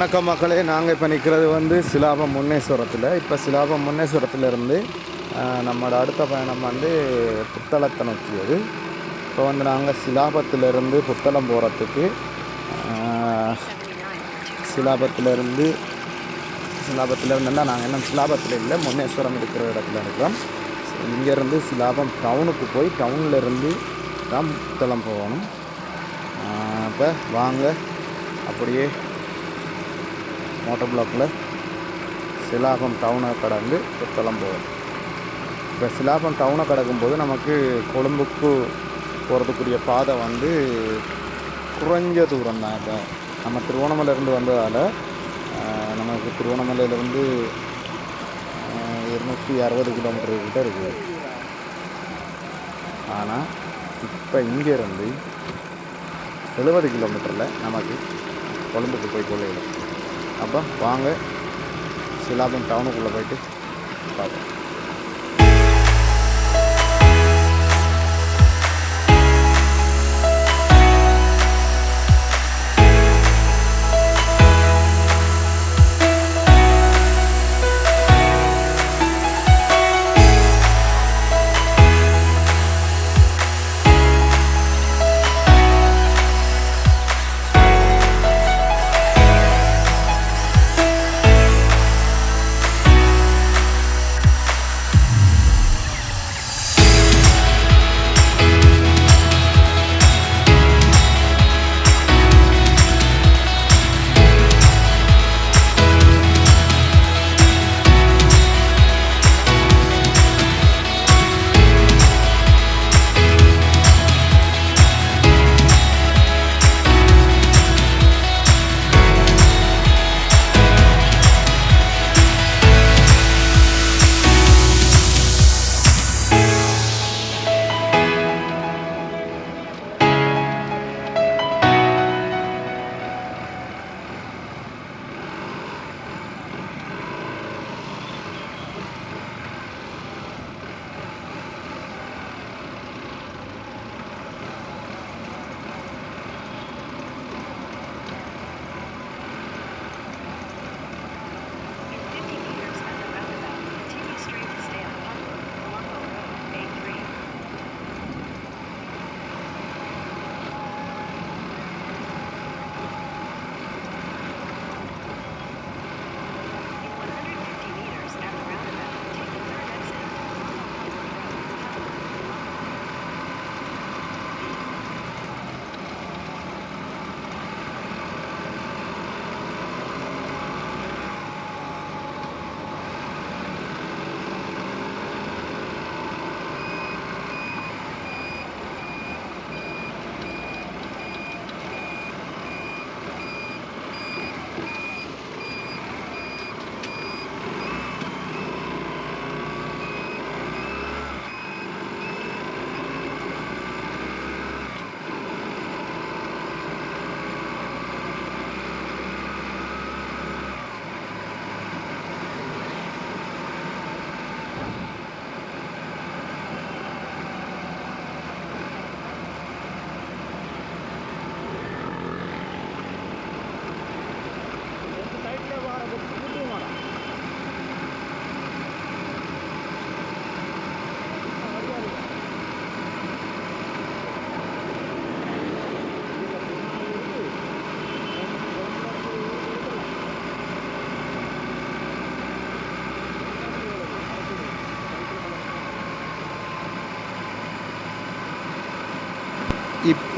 வணக்கம் மக்களே. நாங்கள் இப்போ நிற்கிறது வந்து சிலாபம் முன்னேஸ்வரத்தில். இப்போ சிலாபம் முன்னேஸ்வரத்துலேருந்து நம்மளோட அடுத்த பயணம் வந்து புத்தளத்தை நோக்கியது. இப்போ வந்து நாங்கள் சிலாபத்திலேருந்து புத்தளம் போகிறதுக்கு சிலாபத்திலேருந்து சிலாபத்தில் இருந்துன்னா நாங்கள் இன்னும் சிலாபத்தில் இல்லை முன்னேஸ்வரம் இருக்கிற இடத்துல இருக்கிறோம். இங்கேருந்து சிலாபம் டவுனுக்கு போய் டவுன்லேருந்து தான் புத்தளம் போகணும். இப்போ வாங்க அப்படியே மோட்டர் பிளாக்கில் சிலாபம் டவுனை கடந்து கிளம்புவோம் இப்போ சிலாபம் டவுனை கடக்கும்போது நமக்கு கொழும்புக்கு போகிறதுக்குரிய பாதை வந்து குறைஞ்ச தூரம் தான். இப்போ நம்ம திருவோணமலையிலேருந்து வந்ததால் நமக்கு திருவோணமலையிலேருந்து இருநூற்றி அறுபது கிலோமீட்டர் கிட்ட இருக்குது ஆனால் இப்போ இங்கேருந்து எழுபது கிலோமீட்டரில் நமக்கு கொழும்புக்கு போய் கொள்ளையிடும். அப்போ வாங்க சிலாபம் டவுனுக்குள்ளே போயிட்டு பார்ப்போம்.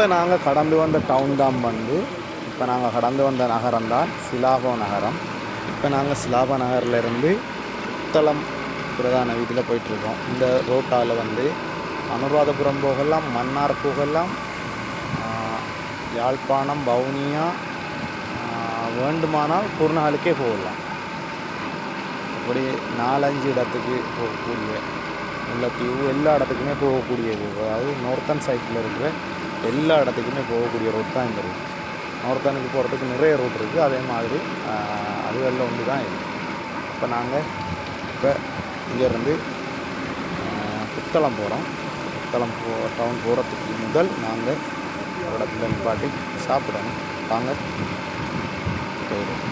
இப்போ நாங்கள் கடந்து வந்த டவுன் தான் வந்து இப்போ நாங்கள் கடந்து வந்த நகரம் தான் சிலாபோ நகரம். இப்போ நாங்கள் சிலாபோ நகர்லேருந்து புத்தளம் பிரதான வீதியில் போயிட்டுருக்கோம். இந்த ரோட்டால் வந்து அனுராதபுரம் போகலாம் மன்னார் போகலாம் யாழ்ப்பாணம் வவுனியா வேண்டுமானால் வேண்டுமானால் குருநாளுக்கே போகலாம். அப்படி நாலஞ்சு இடத்துக்கு போகக்கூடிய முல்லைத்தீவு எல்லா இடத்துக்குமே போகக்கூடியது. அதாவது நார்த்தன் சைட்டில் இருக்கிற எல்லா இடத்துக்குமே போகக்கூடிய ரோட் தான் இந்த ரூட் நார்த்தானுக்கு போகிறதுக்கு நிறைய ரூட் இருக்குது அதே மாதிரி அதுகளில் ஒன்று தான் இது. இப்போ நாங்கள் இப்போ இங்கேருந்து புத்தளம் போகிறோம் புத்தளம் போ டவுன் போகிறதுக்கு முதல் நாங்கள் ஒரு இடத்துல நிப்பாட்டி சாப்பிடணும். வாங்க. போயிடும்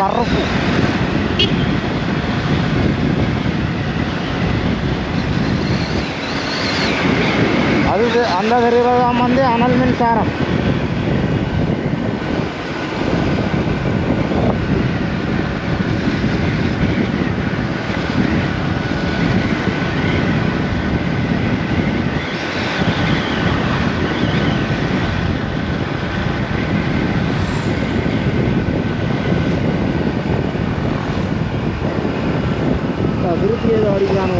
கடல் அது அந்த தெரிகிறதாம் வந்து அனல் மின்சாரம் திருப்பி ஏதோ அடிக்கிறானோ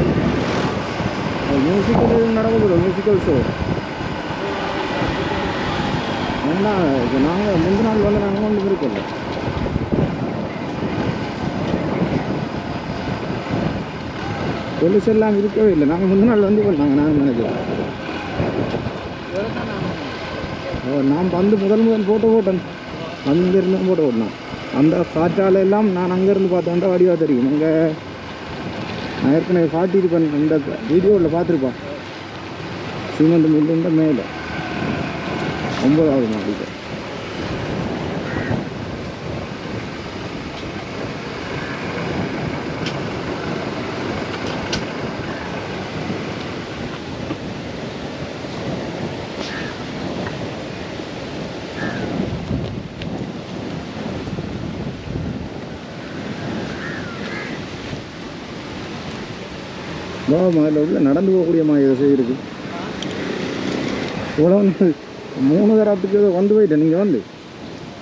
மியூசிக்கல் எதுவும் நடக்குது மியூசிக்கல் ஷோ என்ன இது நாங்கள் முந்தின நாள் வந்து நாங்கள் ஒன்று இருக்கல போலீஸ் எல்லாம் இருக்கவே இல்லை. நாங்கள் முந்தின நாள் வந்து போனாங்க நாங்கள் நினைக்கிறோம் ஓ நான் வந்து முதல் முதல் போட்டோ போட்டேன். அங்கேருந்து போட்டோ போட்டேன். அந்த காற்றால எல்லாம் நான் அங்கேருந்து பார்த்தோன்டா வடிவாக தெரியும். அங்கே நான் ஏற்கனவே காட்டியிருப்பேன் இந்த வீடியோவில் பார்த்துருப்பான் சிமெண்ட் மில்லுன்ற மேலே. ஒன்பதாவது மாடிக்கு அதில் உள்ள நடந்து போகக்கூடிய மாதிரி வசதி இருக்கு. இவ்வளோ மூணு தரத்துக்கு வந்து போயிட்டேன். நீங்கள் வந்து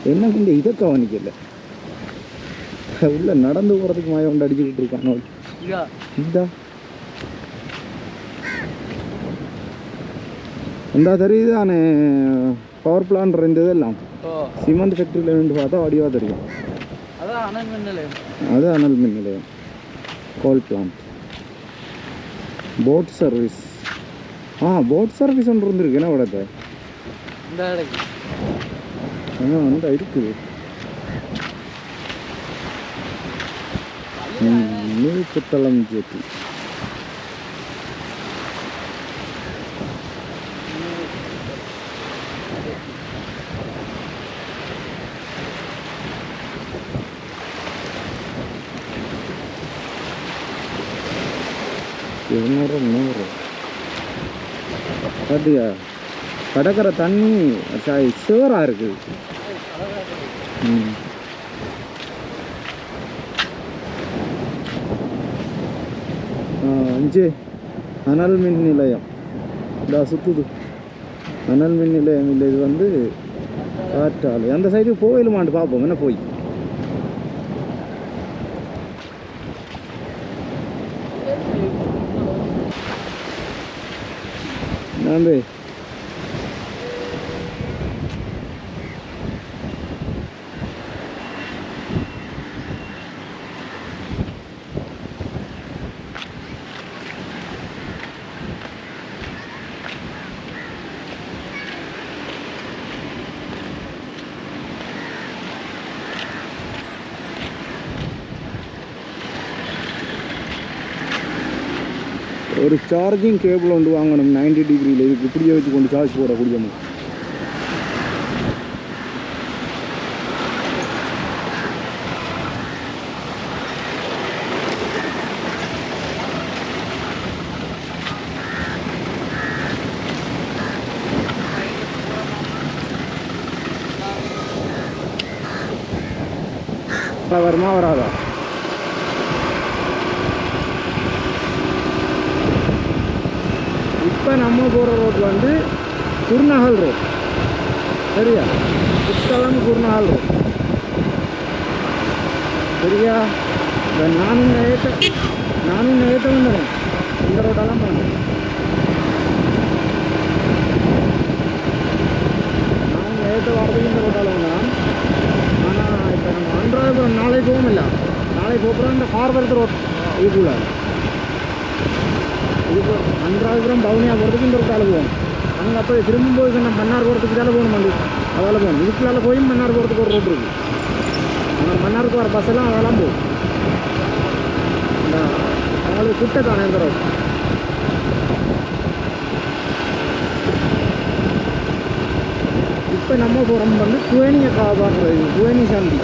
என்ன இந்த இதை கவனிக்கல? உள்ள நடந்து போகிறதுக்கு மாய கொண்டு அடிச்சுக்கிட்டு இருக்கானோ. இந்த. இந்த. தெரியுது தானே பவர் பிளான் இருந்ததெல்லாம் ஓ. சிமெண்ட் ஃபேக்ட்ரியில் நின்று பார்த்தா வடிவாக தெரியும். அதான் அனல் மின் நிலையம். அது அனல் மின் நிலையம். கோல் பிளான்ட் போட் சர்வீஸ் ஆ போட் சர்வீஸ் ஒன்று இருந்திருக்கு. என்ன விடத்தை இந்த இடைக்கு ஆ அந்த இருக்குது நீர் புத்தளம் ஜேத்தி இருநூறு நூறு. பார்த்தியா கடற்கரை தண்ணி சாரி சுவராக இருக்குது. ம். அஞ்சு. அனல் மின் நிலையம். இதா சுத்துது. அனல் மின் நிலையம் இல்லை இது வந்து காற்றாலை. அந்த சைடு போயிலுமாண்டு பார்ப்போம் என்ன போய்? Ande. ஒரு சார்ஜிங் கேபிள் ஒன்று வாங்கணும் 90 டிகிரியில் இதுக்கு இப்படியே வச்சு கொண்டு சார்ஜ் போட முடியுமா வருமா வராதா இப்போ நம்ம போகிற ரோட் வந்து குருநகல் ரோட் சரியா? புத்தளம் குருநகல் ரோட் சரியா? இந்த நானும் ஏற்ற நானும் ஏற்ற வந்துடுறேன் இந்த ரோட்டெல்லாம் போனேன் நானும் ஏற்ற வரதுக்கு இந்த ரோட்டால் வந்தான். ஆனால் இப்போ நம்ம அன்றாதபுரம் நாளை போகுமில்ல நாளை போகிறோம் இந்த ஹார்பர் ரோட் இதுக்குள்ள. அன்றாபுரம் பவுனியா போகிறதுக்கு இந்த ரோட்டால் போகணும் அங்கே அப்போ திரும்பும் போது நம்ம மன்னார் போகிறதுக்கு தானே போகணும் வண்டி அதால் போகணும் இதுக்குள்ளால் போய் மன்னார் போகிறதுக்கு ஒரு ரோட் இருக்குது அந்த மன்னாருக்கு வர பஸ் எல்லாம் அதெல்லாம் போகும் இந்த அவங்களுக்கு கிட்ட தானே இந்த ரோட் இப்போ நம்ம போகிறோம் வந்து குவேனியை கா பார்க்குறது குவேனி சாந்தி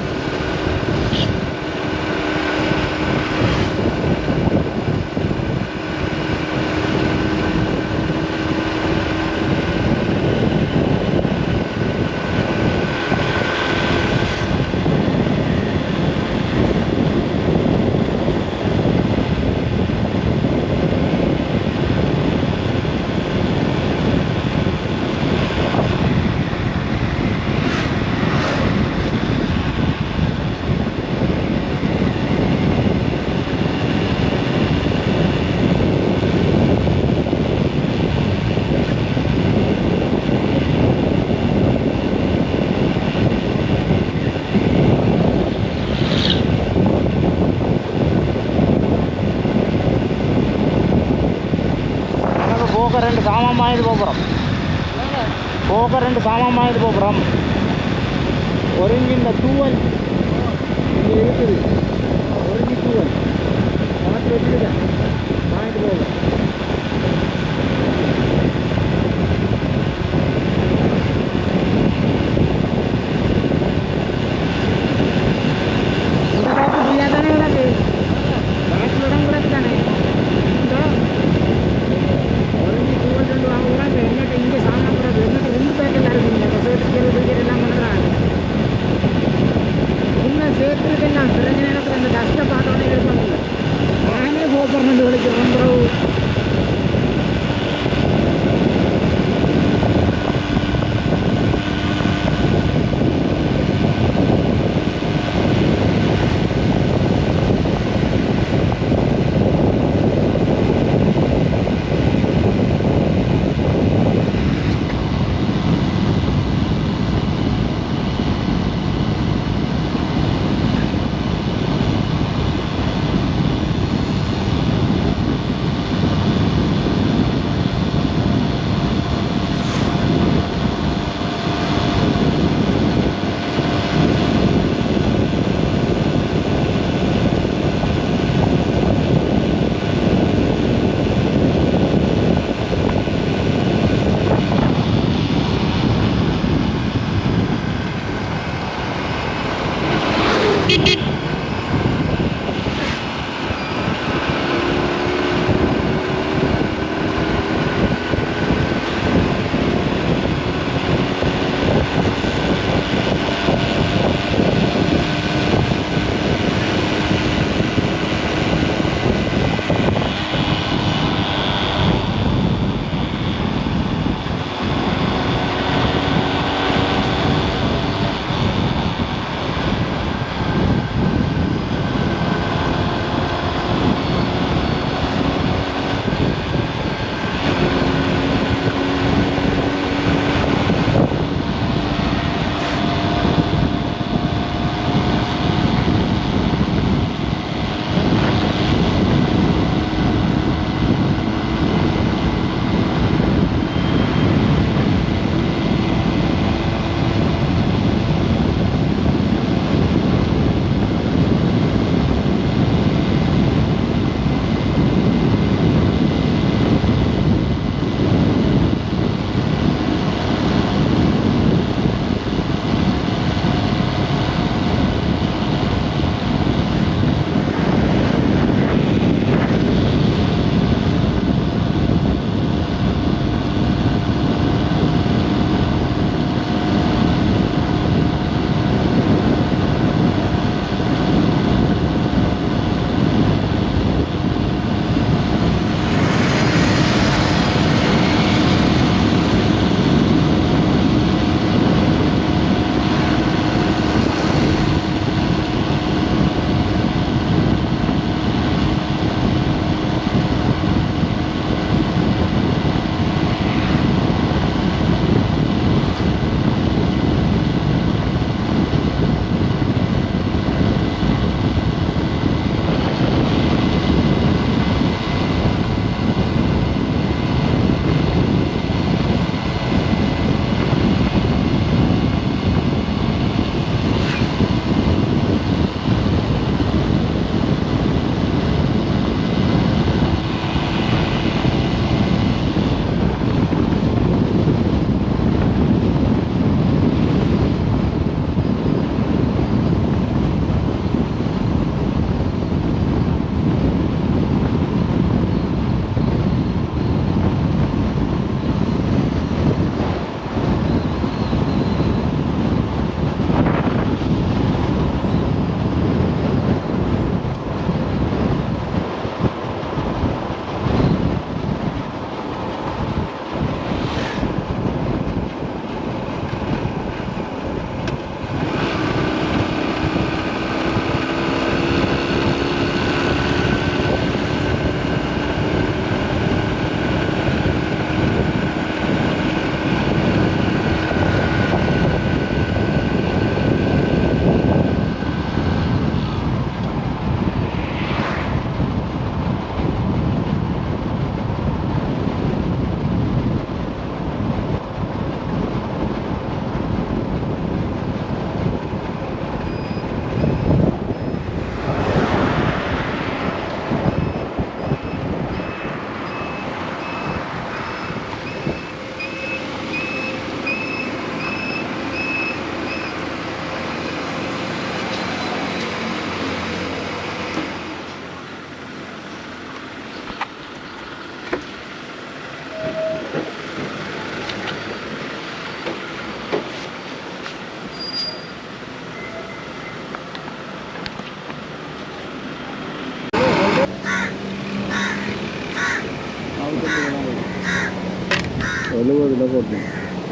வாங்கிட்டு போகிறோம் போக ரெண்டு சாமான் வாங்கிட்டு போகிறோம் ஒருங்கி இந்த தூவல். இங்கே இருக்குது. ஒருங்கி தூவல். பார்த்து வச்சுருக்கேன்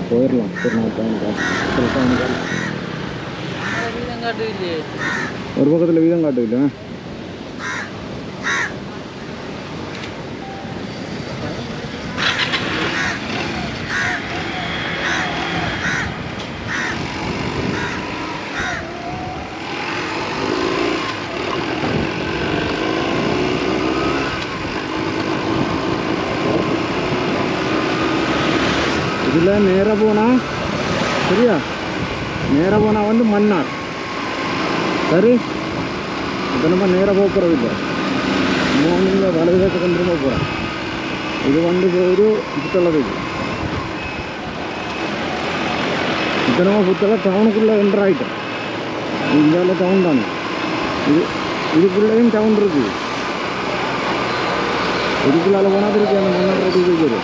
போயிடலாம் டைம் காட்டு வீதம் காட்டு இல்லையே ஒரு பக்கத்தில் வீதம் காட்டுவில்ல இதில் நேராக போனால் சரியா நேராக போனால் வந்து மன்னார் சரி இப்போ நம்ம நேராக போக போகிறது இல்லை மார்னிங்கில் வலதுகாட்டு கொண்டு போக போகிறோம் இது வந்து ஒரு புத்தளத்துக்கு இப்போ நம்ம புத்தள டவுனுக்குள்ளே என்டர் ஆகிட்டோம் இந்தியாவில் டவுன் தானே இது இதுக்குள்ளேயும் டவுன் இருக்குது இதுக்குள்ளால போனால் இருக்கு அந்த மன்னர் ரோடு இருக்குது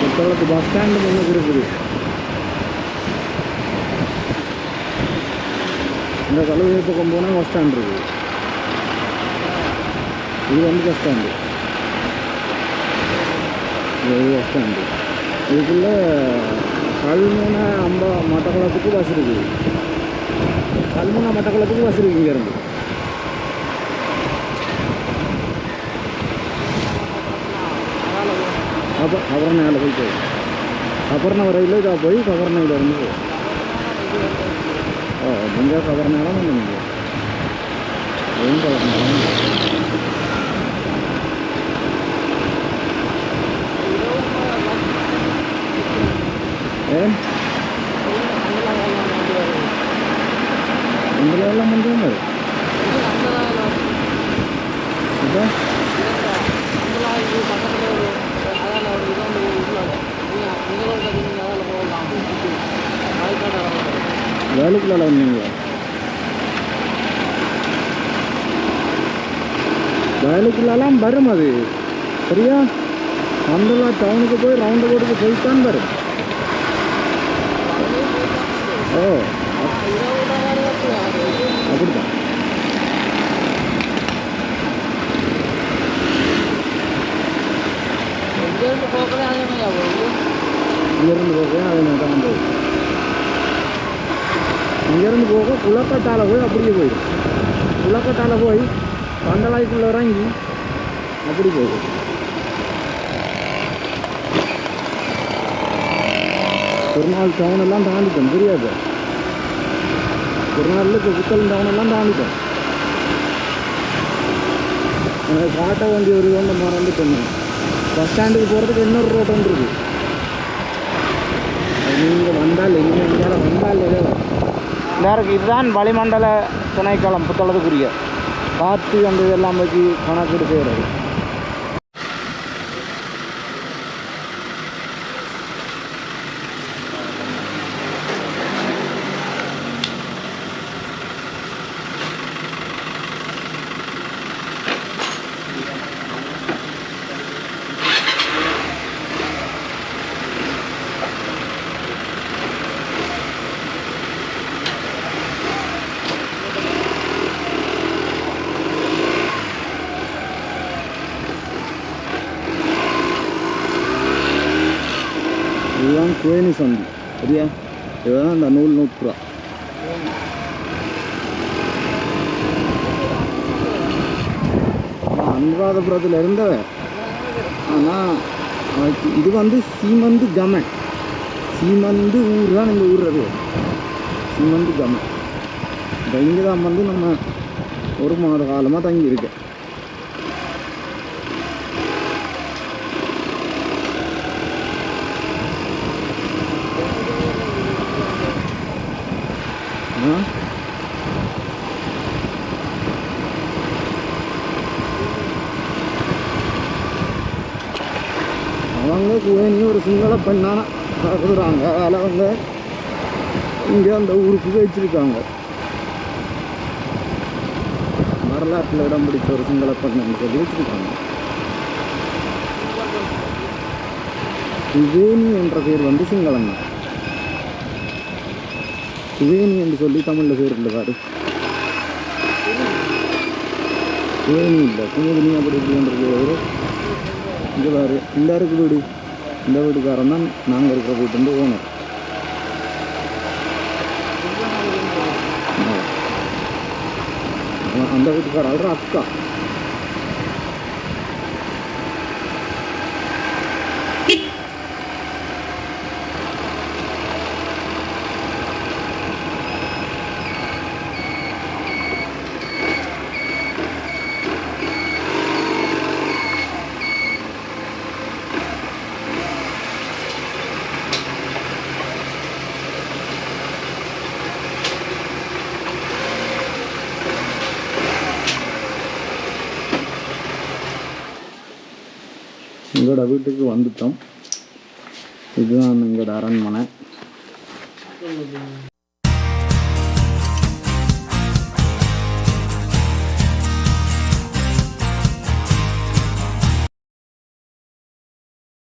புத்தளத்து பஸ் ஸ்டாண்டு பண்ண இருக்குது. இந்த கழுவு பக்கம் போனால் பஸ் ஸ்டாண்ட் இருக்குது. இது வந்து பஸ் ஸ்டாண்டு இது பஸ் ஸ்டாண்டு இதுக்குள்ளே கல்முனை அம்பா மட்டக்குளத்துக்கு பஸ் இருக்குது. கல்முனை மட்டக்குளத்துக்கு பஸ் இருக்குது இங்கேருந்து அப்போ கவர்னையால் போய் போய் வரையில் இதாக போய் கவர்னையில் இருந்து போய் ஓ நீங்கள் கவர்னாலும் இல்லை நீங்கள் ஏன் கவர்னாலும் ஏன் இதில் எல்லாம் பண்ணுறாங்க இப்போ வேலைக்குள்ள வந்தீங்க வேலைக்குள்ளலாம் வரும் அது. சரியா? அந்தெல்லாம் டவுனுக்கு போய் ரவுண்டு போட்டுக்கு போய்த்தான் வரும். ஓ அப்படித்தான். இங்கேருந்து போக அது நான் போய் இங்கேருந்து போக குளக்கட்டால போய் அப்படியே போயிடும் குளக்கட்டால போய் பந்தலாய்க்குள்ள இறங்கி அப்படி போயிடும் திருநாள் டவுன் எல்லாம் தாண்டிட்டோம் தெரியாது. திருநாளில் இப்போ புத்தல் டவுன் எல்லாம் தாண்டிட்டோம். எனக்கு காட்ட வண்டி ஒரு ஒன்று சொன்னேன் பஸ் ஸ்டாண்டுக்கு போகிறதுக்கு இன்னொரு ரோட் ஒன்று இருக்குது நீங்கள் வந்தால் எங்கே வந்தால் வந்தால் வேறு இதுதான் வளிமண்டல துணைக்களம் புத்தளத்துக்குரிய. காற்று அந்த இதெல்லாம் வச்சு கணக்கெடுக்கிறது. இதுதான் குவேனி சந்தி சரியா இதுதான் அந்த நூல் நூற்றுரூவா அனுராதபுரத்தில் இருந்தவன் ஆனால் இது வந்து சீமந்து கமன் சீமந்து ஊர் தான் இந்த ஊர் அது சீமந்து கமன் இப்போ இங்கே தான் வந்து நம்ம ஒரு மாத காலமாக தங்கியிருக்கேன் இருக்கேன் ஆ அவங்க குவேனி ஒரு சிங்கள பெண்ணான கருதுறாங்க அதில் அவங்க இங்கே அந்த ஊருக்கு வச்சிருக்காங்க வரலாற்றில் இடம் பிடிச்ச ஒரு சிங்கள பெண்ணு சொல்லி வச்சிருக்காங்க குவேனி என்ற பேர் வந்து சிங்களம் தான். குவேனி என்று சொல்லி தமிழில் பேர் இல்லை பாரு. குவேனி இல்லை குமுதினி அப்படி இப்படின்றது ஒரு இங்கே பாரு இந்த இருக்கு வீடு. இந்த வீட்டுக்காரன் தான் நாங்கள் இருக்கிற வீட்டு வந்து ஓனர். அந்த வீட்டுக்காரர் அக்கா. எங்களோட வீட்டுக்கு வந்துட்டோம். இதுதான் எங்களோட அரண்மனை.